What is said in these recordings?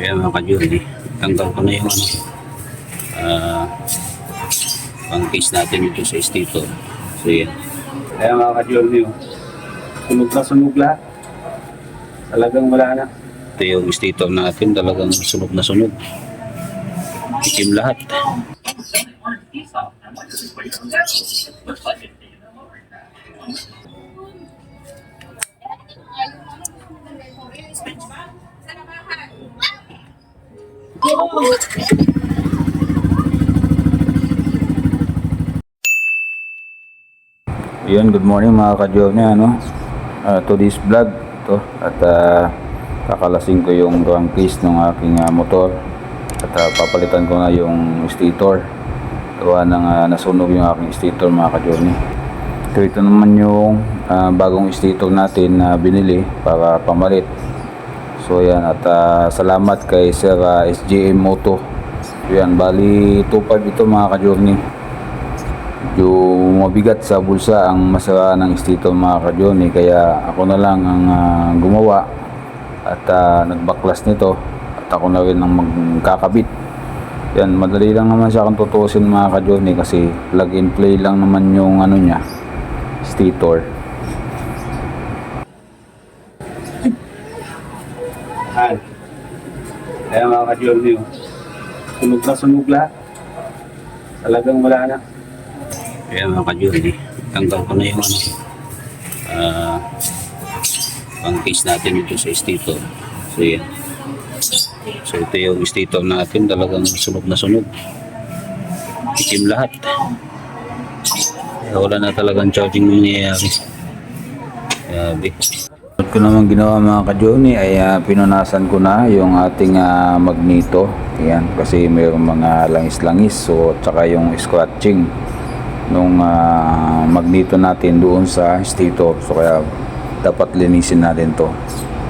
Kaya mga ka-journey, tanggal ko na yung ano, ah, pang case natin dito sa estito. So yan. Kaya mga ka-journey, oh, sunog na sunog lahat. Talagang wala na. Ito yung estito natin, talagang sunog na sunog. Itim lahat. Yun, good morning mga ka-journey, ano? Uh, to this vlog to. At ah, kakalasing ko yung wrong case ng aking ah, motor. At ah, papalitan ko na yung stator. Gawa ng ah, nasunog yung aking stator mga ka-journey so ito naman yung ah, bagong stator natin na binili para pamalit so yan at ah, salamat kay Sir ah, SJM Moto. So yan bali 2.5 ito mga ka-journey. Yung mabigat sa bulsa ang masara ng estito mga kadyoni kaya ako na lang ang ah, gumawa at ah, nagbaklas nito. At ako na rin ang magkakabit. Yan madali lang naman siya kung tutusin mga kadyoni kasi plug and play lang naman yung ano niya stator Mga kadyoni sunog na sunog lahat talagang wala na kaya mga ka-journey, tanggal ko na yung ano, ah, pang case natin dito sa estito. So yan. So ito yung estito natin, talagang sunog na sunog. Itim lahat. Kaya wala na talagang charging nangyayari. Grabe. Ko naman ginawa mga ka-journey ay ah, pinunasan ko na yung ating ah, magneto. Yan, kasi mayroong mga langis-langis so tsaka yung scratching nung ah, magneto natin doon sa stator. So kaya dapat linisin natin to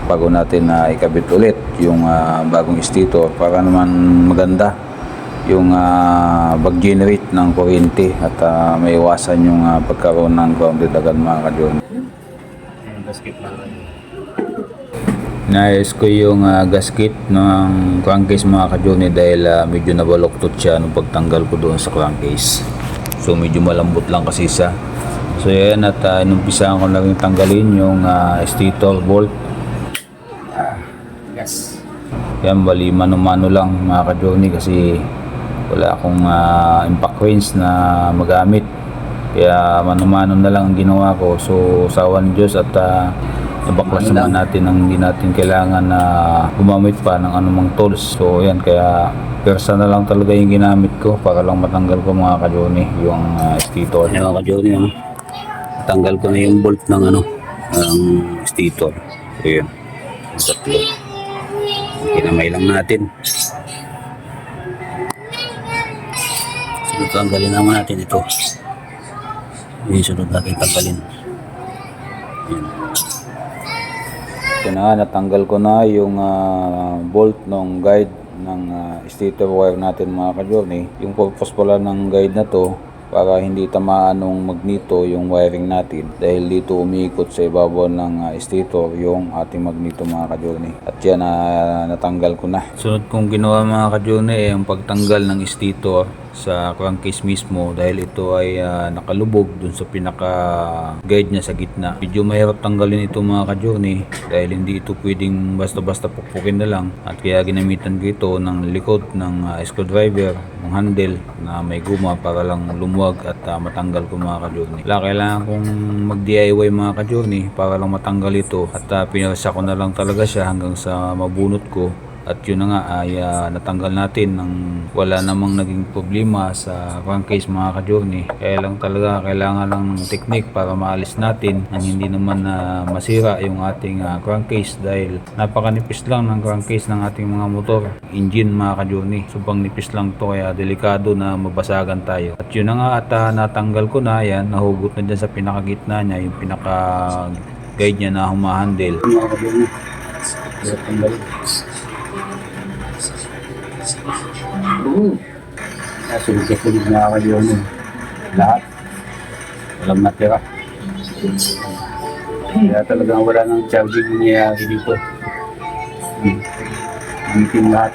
bago natin na ikabit ulit yung ah, bagong stator para naman maganda yung uh, generate ng kuryente at ah, may iwasan yung ah, pagkaroon ng grounded agad mga kadyon. Nais ko yung ah, gasket ng crankcase mga kadyon dahil ah, medyo nabaloktot siya nung pagtanggal ko doon sa crankcase. So medyo malambot lang kasi siya. So yan at uh, inumpisahan ko na rin tanggalin yung uh, stator bolt. Yes. Yan bali mano-mano lang mga ka-journey kasi wala akong uh, impact range na magamit. Kaya mano-mano na lang ang ginawa ko. So sawa ng Diyos at uh, nabaklas naman natin ang hindi natin kailangan na gumamit pa ng anumang tools. So yan kaya persa na lang talaga yung ginamit ko para lang matanggal ko mga ka-Johnny yung uh, stator. Yung mga ka-Johnny, ano? Tanggal ko na yung bolt ng ano, ng stator. So yun. Tatlo. Kinamay lang natin. Sunod tanggalin naman natin ito. Yung sunod natin tanggalin. Yan. Ito na nga, natanggal ko na yung ah, bolt ng guide ng uh, stator wire natin mga ka-journey. Yung purpose pala ng guide na to para hindi tamaan ng magneto yung wiring natin dahil dito umiikot sa ibabaw ng uh, stator yung ating magneto mga ka-journey. At yan na natanggal ko na. Sunod kong ginawa mga ka-journey ay ang pagtanggal ng stator sa crankcase mismo dahil ito ay ah, nakalubog dun sa pinaka guide niya sa gitna. Medyo mahirap tanggalin ito mga ka-journey dahil hindi ito pwedeng basta-basta pukpukin na lang at kaya ginamitan ko ito ng likod ng ah, screwdriver, ng handle na may guma para lang lumuwag at ah, matanggal ko mga ka-journey. Kaya kailangan kong mag-DIY mga ka-journey para lang matanggal ito at uh, pinarsa ko na lang talaga siya hanggang sa mabunot ko at yun na nga ay ah, natanggal natin nang wala namang naging problema sa crankcase mga ka-journey. Kaya lang talaga kailangan ng technique para maalis natin nang hindi naman na masira yung ating ah, crankcase dahil napakanipis lang ng crankcase ng ating mga motor. Engine mga ka-journey. Subang nipis lang to kaya delikado na mabasagan tayo. At yun na nga at ah, natanggal ko na yan. Nahugot na dyan sa pinakagitna niya yung pinaka guide niya na humahandle. Nasunod ka sunod na ako yun. Lahat. Walang natira. Kaya talagang wala nang charging nangyayari dito. Bitin lahat.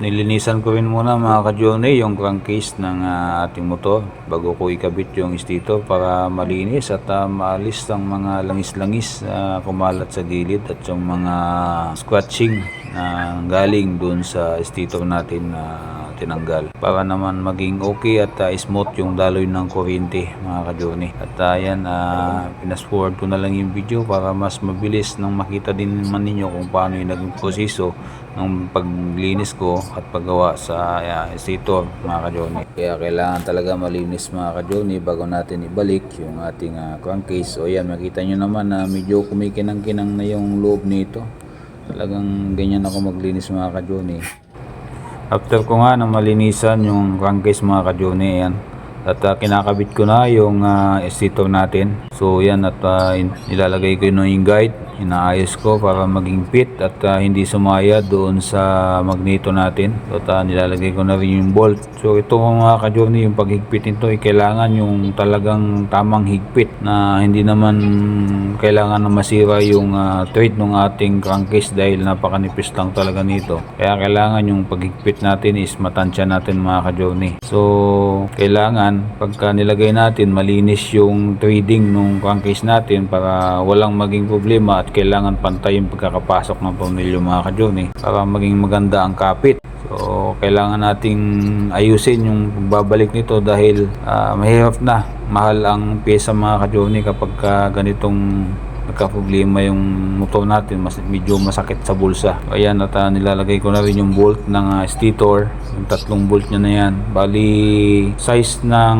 Nilinisan ko rin muna mga ka-Johnny yung crankcase ng ah, ating motor bago ko ikabit yung stator para malinis at ah, maalis ang mga langis-langis na kumalat sa gilid at yung mga scratching na galing dun sa stator natin na tinanggal para naman maging okay at ah, smooth yung daloy ng kuryente mga ka-Johnny at uh, yan uh, pinas-forward ko na lang yung video para mas mabilis nang makita din naman ninyo kung paano yung naging proseso ng paglinis ko at paggawa sa uh, stator mga ka-Johnny. Kaya kailangan talaga malinis mga ka-Johnny bago natin ibalik yung ating uh, crankcase. O yan, makita nyo naman na medyo kumikinang-kinang na yung loob nito. Talagang ganyan ako maglinis mga ka-Johnny. After ko nga na malinisan yung crankcase mga ka-Johnny, yan. At uh, kinakabit ko na yung uh, stator natin. So yan at uh, in- nilalagay ko yun yung guide. Inaayos ko para maging fit at uh, hindi sumaya doon sa magneto natin. So, at uh, nilalagay ko na rin yung bolt. So ito mga ka-journey, yung paghigpit nito ay kailangan yung talagang tamang higpit na hindi naman kailangan na masira yung uh, thread ng ating crankcase dahil napakanipis lang talaga nito. Kaya kailangan yung paghigpit natin is matansya natin mga ka-journey. So kailangan pagka nilagay natin malinis yung threading ng crankcase natin para walang maging problema at kailangan pantay yung pagkakapasok ng tornilyo mga ka-journey para maging maganda ang kapit. So, kailangan nating ayusin yung pagbabalik nito dahil ah, mahirap na. Mahal ang pyesa mga ka-journey kapag ka ganitong nagka-problema yung motor natin, mas, medyo masakit sa bulsa. Ayan, at ah, nilalagay ko na rin yung bolt ng ah, stator, yung tatlong bolt niya na yan. Bali, size ng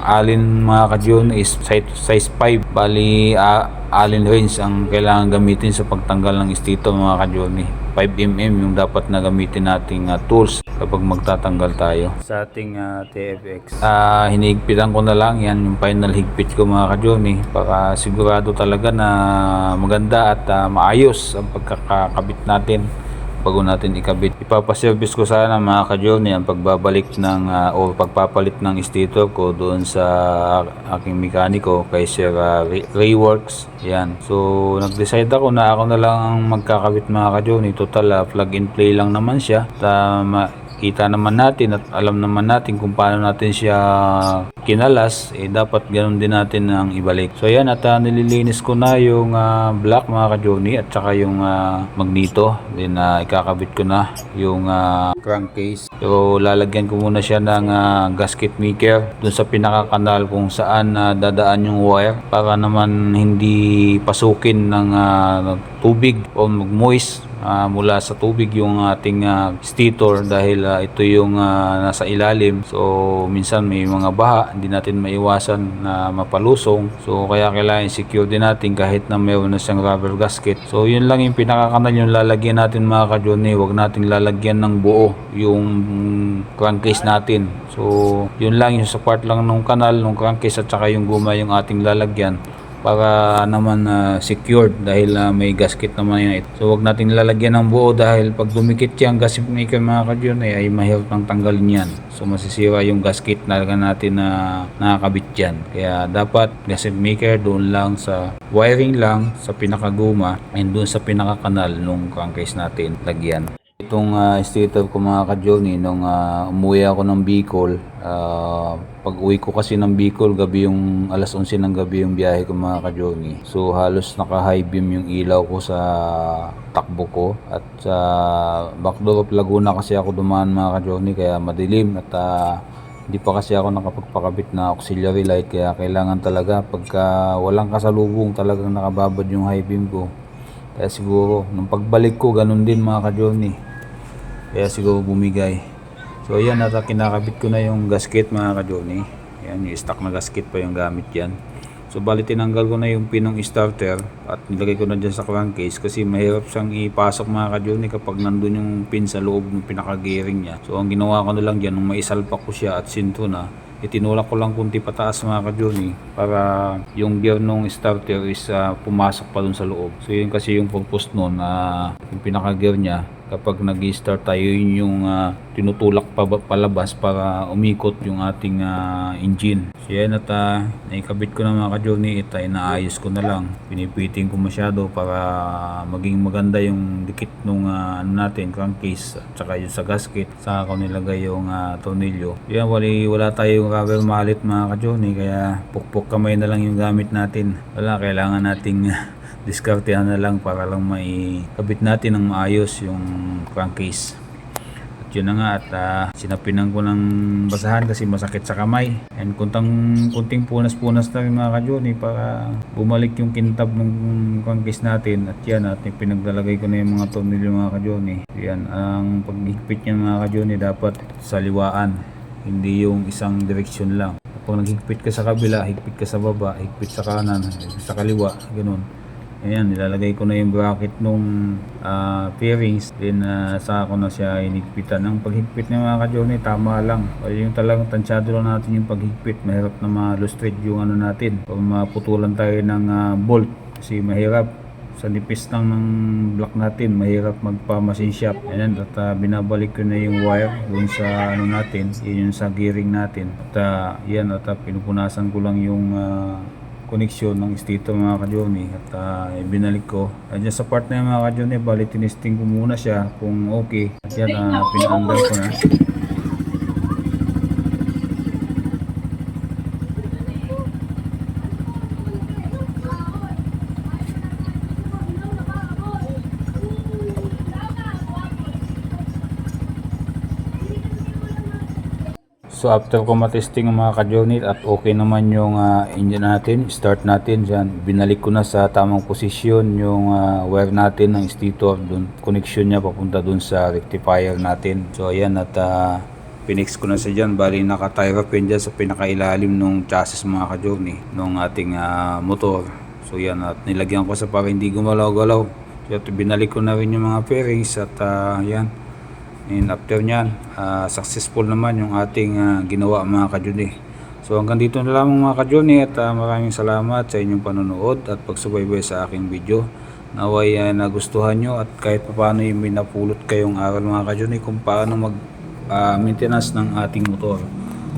alin mga ka-journey is size, size 5. Bali, ah, allen range ang kailangan gamitin sa pagtanggal ng stator mga ka-journey. 5mm yung dapat na gamitin nating ah, tools kapag magtatanggal tayo sa ating ah, TFX. Ah, hinihigpitan ko na lang yan yung final higpit ko mga ka-journey para sigurado talaga na maganda at ah, maayos ang pagkakabit natin bago natin ikabit. Ipapaservice ko sana mga ka-journey ang pagbabalik ng ah, o pagpapalit ng stator ko doon sa aking mekaniko kay Sir ah, Ray- Rayworks. Yan. So, nag-decide ako na ako na lang ang magkakabit mga ka-journey. Total, ah, plug and play lang naman siya. Tama, kita naman natin at alam naman natin kung paano natin siya kinalas, eh dapat ganun din natin ang ibalik. So yan at ah, nililinis ko na yung ah, black mga ka-Johnny at saka yung ah, magneto. Then ah, ikakabit ko na yung ah, crankcase. So lalagyan ko muna siya ng ah, gasket maker dun sa pinakakanal kung saan ah, dadaan yung wire para naman hindi pasukin ng ah, tubig o mag-moist ah, mula sa tubig yung ating ah, stator dahil ah, ito yung ah, nasa ilalim. So minsan may mga baha, hindi natin maiwasan na mapalusong. So kaya kailangan secure din natin kahit na mayroon na siyang rubber gasket. So yun lang yung pinakakanal yung lalagyan natin mga ka-Johnny. Huwag natin lalagyan ng buo yung crankcase natin. So yun lang yung support lang ng kanal, ng crankcase at saka yung guma yung ating lalagyan para naman ah, secured dahil ah, may gasket naman yan. So wag natin lalagyan ng buo dahil pag dumikit yung gasket maker mga kadyon ay, ay mahirap nang tanggalin yan. So masisira yung gasket na natin na nakakabit dyan. Kaya dapat gasket maker doon lang sa wiring lang sa pinakaguma and doon sa pinakakanal nung crankcase natin lagyan. Itong uh, stator ko mga ka-Johnny, nung ah, umuwi ako ng Bicol, ah, pag uwi ko kasi ng Bicol, gabi yung alas 11 ng gabi yung biyahe ko mga ka-Johnny. So halos naka-high beam yung ilaw ko sa takbo ko at sa backdoor of Laguna kasi ako dumaan mga ka-Johnny kaya madilim at ah, hindi pa kasi ako nakapagpakabit na auxiliary light kaya kailangan talaga pagka walang kasalubong talagang nakababad yung high beam ko. Kaya siguro, nung pagbalik ko, ganun din mga ka-Johnny. Kaya siguro bumigay. So yan, at kinakabit ko na yung gasket mga ka-Johnny. Yan, yung stock na gasket pa yung gamit yan. So bali tinanggal ko na yung pinong starter at nilagay ko na dyan sa crankcase kasi mahirap siyang ipasok mga ka-Johnny kapag nandun yung pin sa loob ng pinaka-gearing niya. So ang ginawa ko na lang dyan, nung maisalpak ko siya at sinto na, itinulak ko lang kunti pataas mga ka-Johnny para yung gear nung starter is ah, pumasok pa dun sa loob. So yun kasi yung purpose nun na yung pinaka-gear niya kapag nag start tayo yun yung ah, tinutulak pa palabas para umikot yung ating ah, engine. So yan at ah, naikabit ko na mga ka-journey ito ay naayos ko na lang. Pinipiting ko masyado para maging maganda yung dikit nung ah, ano natin crankcase at saka yung sa gasket saka ko nilagay yung ah, tornilyo. Yan wali, wala tayong rubber mallet mga ka-journey kaya pukpok kamay na lang yung gamit natin. Wala kailangan nating diskartehan na lang para lang maikabit natin ng maayos yung crankcase. At yun na nga at ah, sinapinan ko ng basahan kasi masakit sa kamay. And kuntang kunting punas-punas na rin mga ka-Johnny para bumalik yung kintab ng crankcase natin. At yan at pinaglalagay ko na yung mga tornilyo mga ka-Johnny. Yan ang paghigpit niya mga ka-Johnny dapat sa liwaan. Hindi yung isang direksyon lang. Pag naghigpit ka sa kabila, higpit ka sa baba, higpit sa kanan, higpit sa kaliwa, ganun. Ayan, nilalagay ko na yung bracket nung ah, fairings. Then, uh, saka ko na siya inigpitan. Ang paghigpit ng mga ka-Johnny, tama lang. O yung talagang tansyado lang natin yung paghigpit. Mahirap na ma-lustrate yung ano natin. O maputulan tayo ng ah, bolt. Kasi mahirap sa nipis lang ng block natin, mahirap magpa-machine shop. Ayan, at ah, binabalik ko na yung wire dun sa ano natin, yun yung sa gearing natin. At ah, yan, at ah, pinupunasan ko lang yung ah, koneksyon ng stator mga ka-Johnny at ah, binalik ko. At dyan sa part na yung mga ka-Johnny, bali tinesting ko muna siya kung okay. At yan, uh, pinaandar ko na. So after ko matesting mga ka-journey at okay naman yung ah, engine natin, start natin dyan. Binalik ko na sa tamang posisyon yung ah, wire natin ng stator dun. Connection niya papunta dun sa rectifier natin. So ayan at uh, pinix ko na siya dyan. Bali naka-tie up yun dyan sa pinakailalim ng chassis mga ka-journey ng ating ah, motor. So yan at nilagyan ko sa para hindi gumalaw-galaw. So binalik ko na rin yung mga fairings at ah, yan. And after nyan, ah, successful naman yung ating ah, ginawa mga kajuni. So hanggang dito na lamang mga kajuni at ah, maraming salamat sa inyong panonood at pagsubaybay sa aking video. Naway ah, nagustuhan nyo at kahit paano yung may napulot kayong aral mga kajuni kung paano mag ah, maintenance ng ating motor.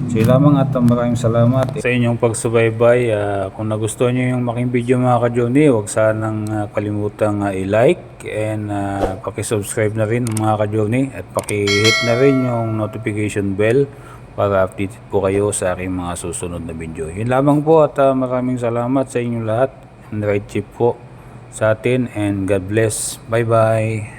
So yun lamang at maraming salamat sa inyong pagsubaybay. Ah, kung nagustuhan nyo yung making video mga kajuni, huwag sanang ah, kalimutang ah, i-like and uh, paki-subscribe na rin mga ka-journey at paki-hit na rin yung notification bell para updated po kayo sa aking mga susunod na video. Yun lamang po at uh, maraming salamat sa inyong lahat and right chip po sa atin and God bless. Bye bye.